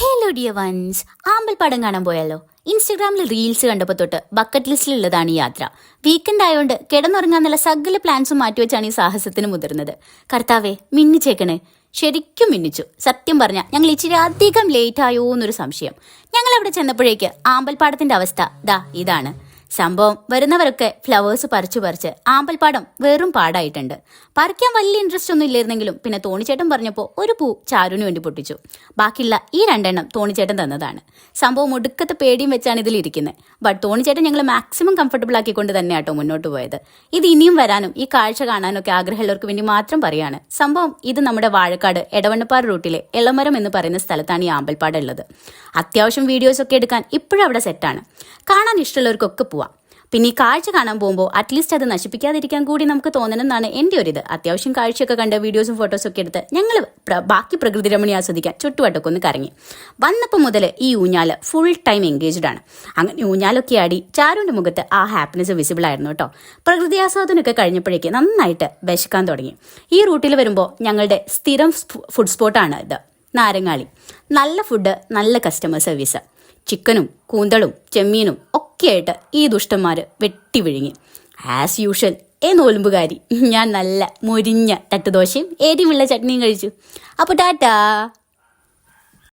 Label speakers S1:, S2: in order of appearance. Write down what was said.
S1: Hello dear ones ആമ്പൽപ്പാടം കാണാൻ പോയാലോ? ഇൻസ്റ്റഗ്രാമിൽ റീൽസ് കണ്ടപ്പോൾ തൊട്ട് ബക്കറ്റ് ലിസ്റ്റിലുള്ളതാണ് ഈ യാത്ര. വീക്കെൻഡ് ആയതുകൊണ്ട് കിടന്നുറങ്ങാന്നുള്ള സകല പ്ലാൻസും മാറ്റിവെച്ചാണ് ഈ സാഹസത്തിന് മുതിർന്നത്. കർത്താവെ മിന്നിച്ചേക്കണേ. ശരിക്കും മിന്നിച്ചു. സത്യം പറഞ്ഞ ഞങ്ങൾ ഇച്ചിരി അധികം ലേറ്റ് ആയോ എന്നൊരു സംശയം. ഞങ്ങൾ അവിടെ ചെന്നപ്പോഴേക്ക് ആമ്പൽപ്പാടത്തിന്റെ അവസ്ഥ ദാ ഇതാണ്. സംഭവം വരുന്നവരൊക്കെ ഫ്ലവേഴ്സ് പറിച്ചു പറിച്ച് ആമ്പൽപ്പാടം വെറും പാടായിട്ടുണ്ട്. പറിക്കാൻ വലിയ ഇൻട്രസ്റ്റ് ഒന്നും ഇല്ലായിരുന്നെങ്കിലും പിന്നെ തോണിച്ചേട്ടൻ പറഞ്ഞപ്പോൾ ഒരു പൂ ചാരുവിന് വേണ്ടി പൊട്ടിച്ചു. ബാക്കിയുള്ള ഈ രണ്ടെണ്ണം തോണിച്ചേട്ടൻ തന്നതാണ്. സംഭവം ഒടുക്കത്തെ പേടിയും വെച്ചാണ് ഇതിൽ ഇരിക്കുന്നത് ബട്ട് തോണിച്ചേട്ടൻ ഞങ്ങൾ മാക്സിമം കംഫർട്ടബിൾ ആക്കിക്കൊണ്ട് തന്നെ ആട്ടോ മുന്നോട്ട് പോയത്. ഇത് ഇനിയും വരാനും ഈ കാഴ്ച കാണാനൊക്കെ ആഗ്രഹമുള്ളവർക്ക് വേണ്ടി മാത്രം പറയാണ്. സംഭവം ഇത് നമ്മുടെ വാഴക്കാട് എടവണ്ണപ്പാറ റൂട്ടിലെ എളമരം എന്ന് പറയുന്ന സ്ഥലത്താണ് ഈ ആമ്പൽപ്പാടുള്ളത് അത്യാവശ്യം വീഡിയോസ് ഒക്കെ എടുക്കാൻ ഇപ്പോഴും അവിടെ സെറ്റാണ് കാണാൻ ഇഷ്ടമുള്ളവർക്കൊക്കെ പോവാം. പിന്നെ ഈ കാഴ്ച കാണാൻ പോകുമ്പോൾ അറ്റ്ലീസ്റ്റ് അത് നശിപ്പിക്കാതിരിക്കാൻ കൂടി നമുക്ക് തോന്നണം എന്നാണ് എന്റെ ഒരു ഇത്. അത്യാവശ്യം കാഴ്ചയൊക്കെ കണ്ട് വീഡിയോസും ഫോട്ടോസും ഒക്കെ എടുത്ത് ഞങ്ങൾ ബാക്കി പ്രകൃതി രമണി ആസ്വദിക്കാൻ ചുറ്റുവട്ടൊക്കെ ഒന്ന് കറങ്ങി. വന്നപ്പോൾ മുതൽ ഈ ഊഞ്ഞാൽ ഫുൾ ടൈം എൻഗേജ്ഡ് ആണ്. അങ്ങനെ ഊഞ്ഞാലൊക്കെ ആടി ചാരുവിന്റെ മുഖത്ത് ആ ഹാപ്പിനെസ് വിസിബിൾ ആയിരുന്നു കേട്ടോ. പ്രകൃതി ആസ്വാദനമൊക്കെ കഴിഞ്ഞപ്പോഴേക്ക് നന്നായിട്ട് വിശക്കാൻ തുടങ്ങി. ഈ റൂട്ടിൽ വരുമ്പോൾ ഞങ്ങളുടെ സ്ഥിരം ഫുഡ് സ്പോട്ടാണ് ഇത്. നാരങ്ങാളി. നല്ല ഫുഡ് നല്ല കസ്റ്റമർ സർവീസ് ചിക്കനും കൂന്തളും ചെമ്മീനും ഒക്കെയായിട്ട് ഈ ദുഷ്ടന്മാർ വെട്ടി വിഴുങ്ങി ആസ് യൂഷ്വൽ ഏ നോലുമ്പുകാരി ഞാൻ നല്ല മുരിഞ്ഞ തട്ടുദോശയും ഏരിയുമുള്ള ചട്നിയും കഴിച്ചു. അപ്പോൾ ടാറ്റാ.